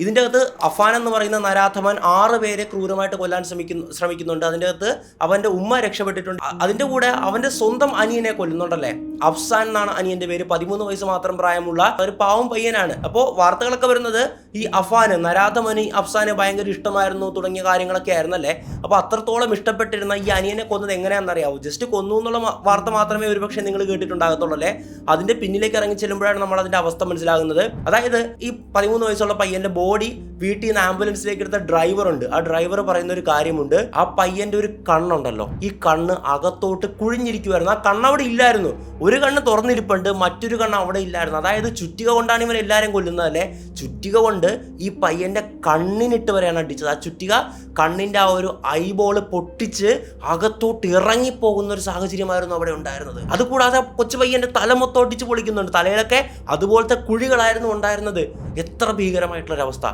ഇതിന്റെ അകത്ത് അഫാൻ എന്ന് പറയുന്ന നരാധമൻ ആറ് പേരെ ക്രൂരമായിട്ട് കൊല്ലാൻ ശ്രമിക്കുന്നു ശ്രമിക്കുന്നുണ്ട്. അതിന്റെ അകത്ത് അവന്റെ ഉമ്മ രക്ഷപ്പെട്ടിട്ടുണ്ട്. അതിന്റെ കൂടെ അവന്റെ സ്വന്തം അനിയനെ കൊല്ലുന്നുണ്ടല്ലേ? അഫ്സാൻ എന്നാണ് അനിയന്റെ പേര്. പതിമൂന്ന് വയസ്സ് മാത്രം പ്രായമുള്ള ഒരു പാവം പയ്യനാണ്. അപ്പോൾ വാർത്തകളൊക്കെ വരുന്നത് ഈ അഫാന് നരാധമന് അഫ്സാന് ഭയങ്കര ഇഷ്ടമായിരുന്നു തുടങ്ങിയ കാര്യങ്ങളൊക്കെ ആയിരുന്നല്ലേ? അപ്പോൾ അത്രത്തോളം ഇഷ്ടപ്പെട്ടിരുന്ന ഈ അനിയനെ കൊന്നത് എങ്ങനെയാണെന്നറിയാവൂ? ജസ്റ്റ് കൊന്നു എന്നുള്ള വാർത്ത മാത്രമേ ഒരുപക്ഷെ നിങ്ങൾ കേട്ടിട്ടുണ്ടാകത്തുള്ളൂ അല്ലേ? അതിന്റെ പിന്നിലേക്ക് ഇറങ്ങി ചെല്ലുമ്പോഴാണ് നമ്മൾ അതിന്റെ അവസ്ഥ മനസ്സിലാകുന്നത്. അതായത് ഈ പതിമൂന്ന് വയസ്സുള്ള പയ്യന്റെ ബോഡി വീട്ടിൽ നിന്ന് ആംബുലൻസിലേക്ക് എടുത്ത ഡ്രൈവർ ഉണ്ട്. ആ ഡ്രൈവർ പറയുന്ന ഒരു കാര്യമുണ്ട്. ആ പയ്യന്റെ ഒരു കണ്ണുണ്ടല്ലോ. ഈ കണ്ണ് അകത്തോട്ട് കുഴിഞ്ഞിരിക്കുമായിരുന്നു ആ കണ്ണ് അവിടെ ഇല്ലായിരുന്നു. ഒരു കണ്ണ് തുറന്നിരിപ്പുണ്ട് മറ്റൊരു കണ്ണ് അവിടെ ഇല്ലായിരുന്നു. അതായത് ചുറ്റിക കൊണ്ടാണ് ഇവൻ എല്ലാവരും കൊല്ലുന്നത് അല്ലേ? ചുറ്റിക കൊണ്ട് ഈ പയ്യന്റെ കണ്ണിനിട്ട് വരെയാണ് അടിച്ചത്. ആ ചുറ്റിക കണ്ണിന്റെ ആ ഒരു ഐബോൾ പൊട്ടിച്ച് അകത്തോട്ട് ഇറങ്ങിപ്പോകുന്ന ഒരു സാഹചര്യമായിരുന്നു അവിടെ ഉണ്ടായിരുന്നത്. അതുകൂടാതെ കൊച്ചു പയ്യന്റെ തല മൊത്തം ഒട്ടിച്ച് പൊളിക്കുന്നുണ്ട്. തലയിലൊക്കെ അതുപോലത്തെ കുഴികളായിരുന്നു ഉണ്ടായിരുന്നത്. എത്ര ഭീകരമായിട്ടുള്ള ഒരു അവസ്ഥ